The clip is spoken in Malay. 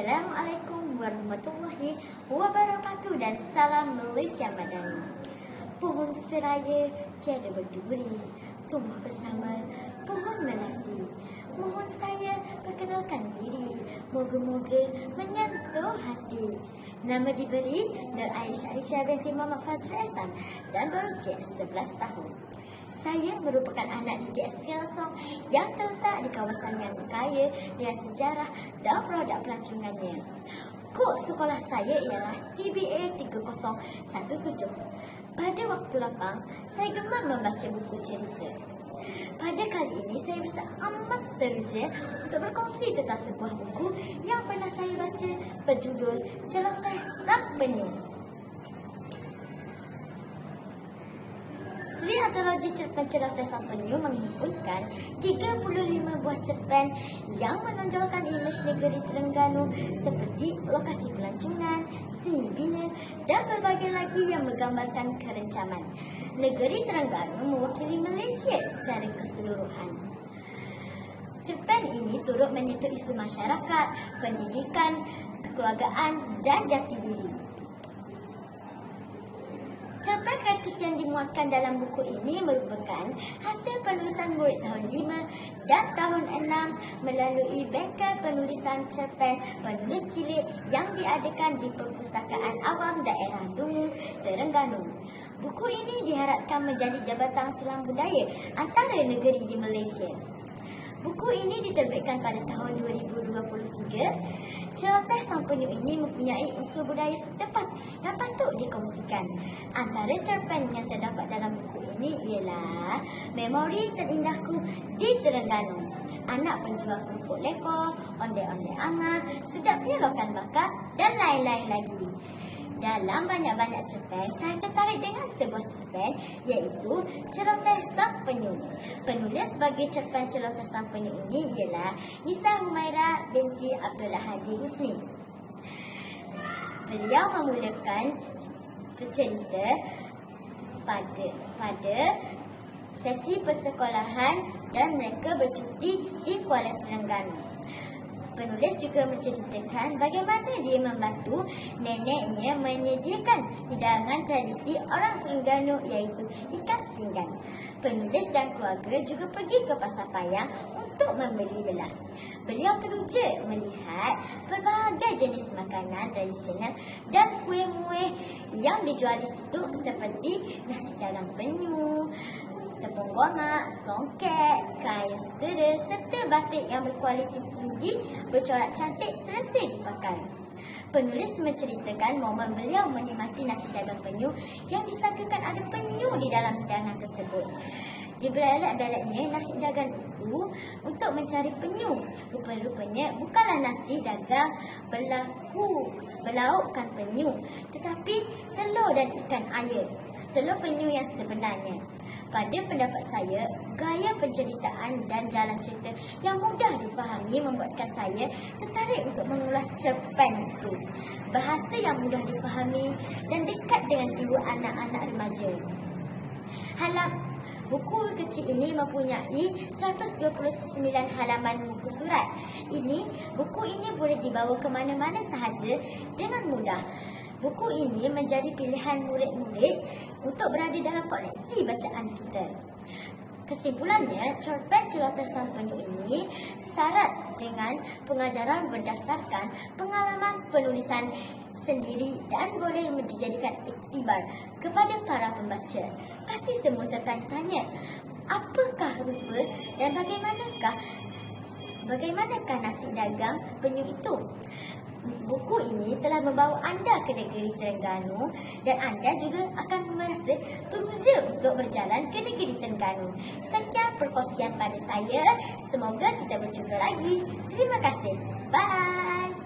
Assalamualaikum warahmatullahi wabarakatuh dan salam Malaysia Madani. Pohon seraya tiada berduri, tumbuh bersama pohon melati. Mohon saya perkenalkan diri, moga-moga menyentuh hati. Nama diberi Nur Aisyah Aisyah binti Muhammad Fazrul Ehsan dan berusia 11 tahun. Saya merupakan anak didik Skelsong yang terletak di kawasan yang kaya dengan sejarah dan produk pelancongannya. Kod sekolah saya ialah TBA 3017. Pada waktu lapang, saya gemar membaca buku cerita. Pada kali ini, saya bisa amat teruja untuk berkongsi tentang sebuah buku yang pernah saya baca berjudul Celoteh Sang Penyu. Antologi Cerpen Celoteh Sang Penyu menghimpunkan 35 buah cerpen yang menonjolkan imej negeri Terengganu seperti lokasi pelancongan, seni bina dan berbagai lagi yang menggambarkan kerencaman. Negeri Terengganu mewakili Malaysia secara keseluruhan. Cerpen ini turut menyentuh isu masyarakat, pendidikan, kekeluargaan dan jati diri. Cerpen kreatif yang dimuatkan dalam buku ini merupakan hasil penulisan murid tahun 5 dan tahun 6 melalui bengkel penulisan cerpen penulis cilik yang diadakan di Perpustakaan Awam Daerah Dungu, Terengganu. Buku ini diharapkan menjadi jabatan silang budaya antara negeri di Malaysia. Buku ini diterbitkan pada tahun 2023. Celoteh Sang Penyu ini mempunyai unsur budaya setempat yang patut dikongsikan. Antara cerpen yang terdapat dalam buku ini ialah Memori Terindahku di Terengganu, Anak Penjual Kerupuk Leko, Onde-Onde Anga, Sedapnya Lokan Bakar dan lain-lain lagi. Dalam banyak-banyak cerpen, saya tertarik dengan sebuah cerpen iaitu Celoteh Sang Penyu. Penulis bagi cerpen Celoteh Sang Penyu ini ialah Nisa Humaira binti Abdullah Hadi Husni. Beliau memulakan bercerita pada pada sesi persekolahan dan mereka bercuti di Kuala Terengganu. Penulis juga menceritakan bagaimana dia membantu neneknya menyediakan hidangan tradisi orang Terengganu iaitu ikan singgan. Penulis dan keluarga juga pergi ke Pasar Payang untuk membeli belah. Beliau teruja melihat pelbagai jenis makanan tradisional dan kuih-muih yang dijual di situ seperti nasi dagang penyu, tepung gomak, songket, kain sutera serta batik yang berkualiti tinggi bercorak cantik selesai dipakai. Penulis menceritakan momen beliau menikmati nasi dagang penyu yang disangkakan ada penyu di dalam hidangan tersebut. Di belalak-belalaknya nasi dagang itu untuk mencari penyu. Rupa-rupanya bukanlah nasi dagang berlaku berlaukkan penyu tetapi telur dan ikan air. Telur penyu yang sebenarnya. Pada pendapat saya, gaya penceritaan dan jalan cerita yang mudah difahami membuatkan saya tertarik untuk mengulas cerpen itu. Bahasa yang mudah difahami dan dekat dengan jiwa anak-anak remaja. Halam Buku kecil ini mempunyai 129 halaman buku surat. Ini, buku ini boleh dibawa ke mana-mana sahaja dengan mudah. Buku ini menjadi pilihan murid-murid untuk berada dalam koleksi bacaan kita. Kesimpulannya, cerpen celoteh sang penyu ini syarat dengan pengajaran berdasarkan pengalaman penulisan sendiri dan boleh dijadikan iktibar kepada para pembaca. Pasti semua tertanya-tanya, apakah rupa dan bagaimanakah bagaimanakah nasi dagang penyu itu? Buku ini telah membawa anda ke negeri Terengganu dan anda juga akan merasa teruja untuk berjalan ke negeri Terengganu. Sekian perkongsian pada saya. Semoga kita berjumpa lagi. Terima kasih. Bye.